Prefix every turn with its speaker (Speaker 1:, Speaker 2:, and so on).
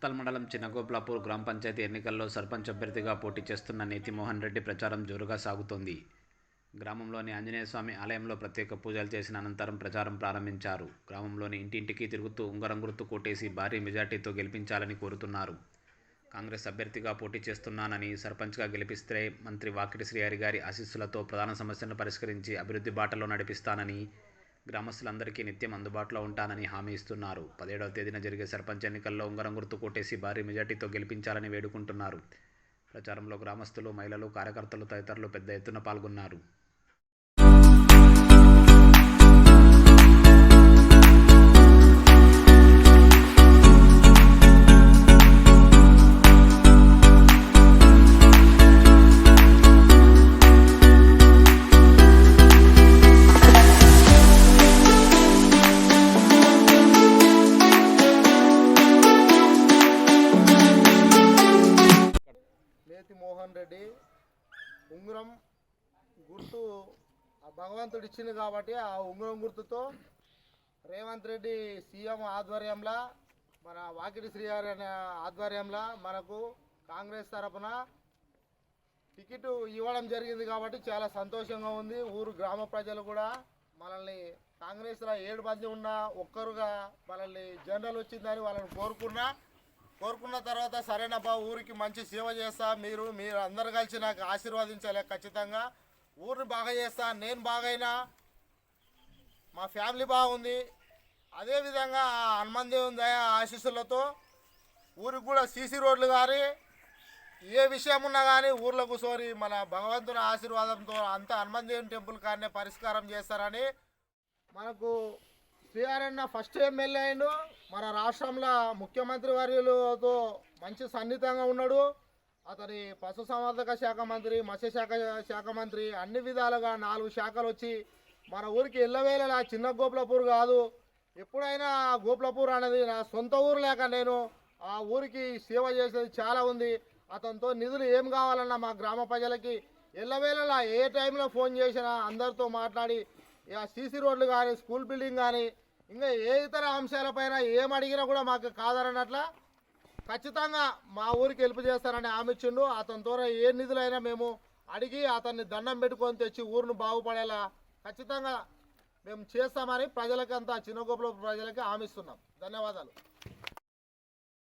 Speaker 1: మక్తల్ మండలం చిన్నగోప్లాపూర్ గ్రామ పంచాయతీ ఎన్నికల్లో సర్పంచ్ అభ్యర్థిగా పోటీ చేస్తున్న నీతిమోహన్ రెడ్డి ప్రచారం జోరుగా సాగుతోంది. గ్రామంలోని ఆంజనేయస్వామి ఆలయంలో ప్రత్యేక పూజలు చేసిన అనంతరం ప్రచారం ప్రారంభించారు. గ్రామంలోని ఇంటింటికి తిరుగుతూ ఉంగరం గుర్తు కొట్టేసి భారీ మెజార్టీతో గెలిపించాలని కోరుతున్నారు. కాంగ్రెస్ అభ్యర్థిగా పోటీ చేస్తున్నానని సర్పంచ్గా గెలిపిస్తే మంత్రి వాకిటి శ్రీహరి గారి ఆశీస్సులతో ప్రధాన సమస్యలను పరిష్కరించి అభివృద్ధి బాటలో నడిపిస్తానని గ్రామస్తులందరికీ నిత్యం అందుబాటులో ఉంటానని హామీ ఇస్తున్నారు. పదిహేడవ తేదీన జరిగే సర్పంచ్ ఎన్నికల్లో ఉంగరం గుర్తు కొట్టేసి భారీ మెజార్టీతో గెలిపించాలని వేడుకుంటున్నారు. ప్రచారంలో గ్రామస్తులు మహిళలు కార్యకర్తలు తదితరులు పెద్ద ఎత్తున పాల్గొన్నారు.
Speaker 2: చేతి మోహన్ రెడ్డి ఉంగరం గుర్తు ఆ భగవంతుడు ఇచ్చింది కాబట్టి ఆ ఉంగరం గుర్తుతో రేవంత్ రెడ్డి సీఎం ఆధ్వర్యంలో మన వాకిటి శ్రీగారి అనే ఆధ్వర్యంలో మనకు కాంగ్రెస్ తరపున టికెట్ ఇవ్వడం జరిగింది కాబట్టి చాలా సంతోషంగా ఉంది. ఊరు గ్రామ ప్రజలు కూడా మనల్ని కాంగ్రెస్లో ఏడు మంది ఉన్నా ఒక్కరుగా మనల్ని జనరల్ వచ్చిందని వాళ్ళని కోరుకున్నా కోరుకున్న తర్వాత సరేనబ్బా ఊరికి మంచి సేవ చేస్తా మీరు మీరు అందరు కలిసి నాకు ఆశీర్వదించాలి ఖచ్చితంగా. ఊరిని బాగా చేస్తా నేను బాగైనా మా ఫ్యామిలీ బాగుంది. అదేవిధంగా ఆ హనుమాన్ దేవుని దయ ఆశీస్సులతో ఊరికి కూడా సీసీ రోడ్లు కానీ ఏ విషయం ఉన్నా కానీ ఊర్లో కూర్చొని మన భగవంతుని ఆశీర్వాదంతో అంత హనుమాన్ టెంపుల్ కానీ పరిష్కారం చేస్తారని మనకు శ్రీఆర్ఎన్న ఫస్ట్ ఎమ్మెల్యే అయిండు. మన రాష్ట్రంలో ముఖ్యమంత్రి వర్యులతో మంచి సన్నిహితంగా ఉన్నాడు. అతని పశుసంవర్ధక శాఖ మంత్రి మత్స్యశాఖ శాఖ మంత్రి అన్ని విధాలుగా నాలుగు శాఖలు వచ్చి మన ఊరికి ఎల్లవేళలా చిన్న గోపులపూర్ కాదు. ఎప్పుడైనా గోపులపూర్ అనేది నా సొంత ఊరు లేక నేను ఆ ఊరికి సేవ చేసేది చాలా ఉంది. అతనితో నిధులు ఏం కావాలన్నా మా గ్రామ ప్రజలకి ఎల్లవేళలా ఏ టైంలో ఫోన్ చేసినా అందరితో మాట్లాడి ఇక సీసీ రోడ్లు కానీ స్కూల్ బిల్డింగ్ కానీ ఇంకా ఏ ఇతర అంశాలపైన ఏం అడిగినా కూడా మాకు కాదనట్ల ఖచ్చితంగా మా ఊరికి హెల్ప్ చేస్తారని హామీ ఇచ్చిండు. అతని ద్వారా ఏ నిధులైనా మేము అడిగి అతన్ని దండం పెట్టుకొని తెచ్చి ఊరిని బాగుపడేలా ఖచ్చితంగా మేము చేస్తామని ప్రజలకంతా చిన్నగోపుల ప్రజలకి హామీ ఇస్తున్నాం. ధన్యవాదాలు.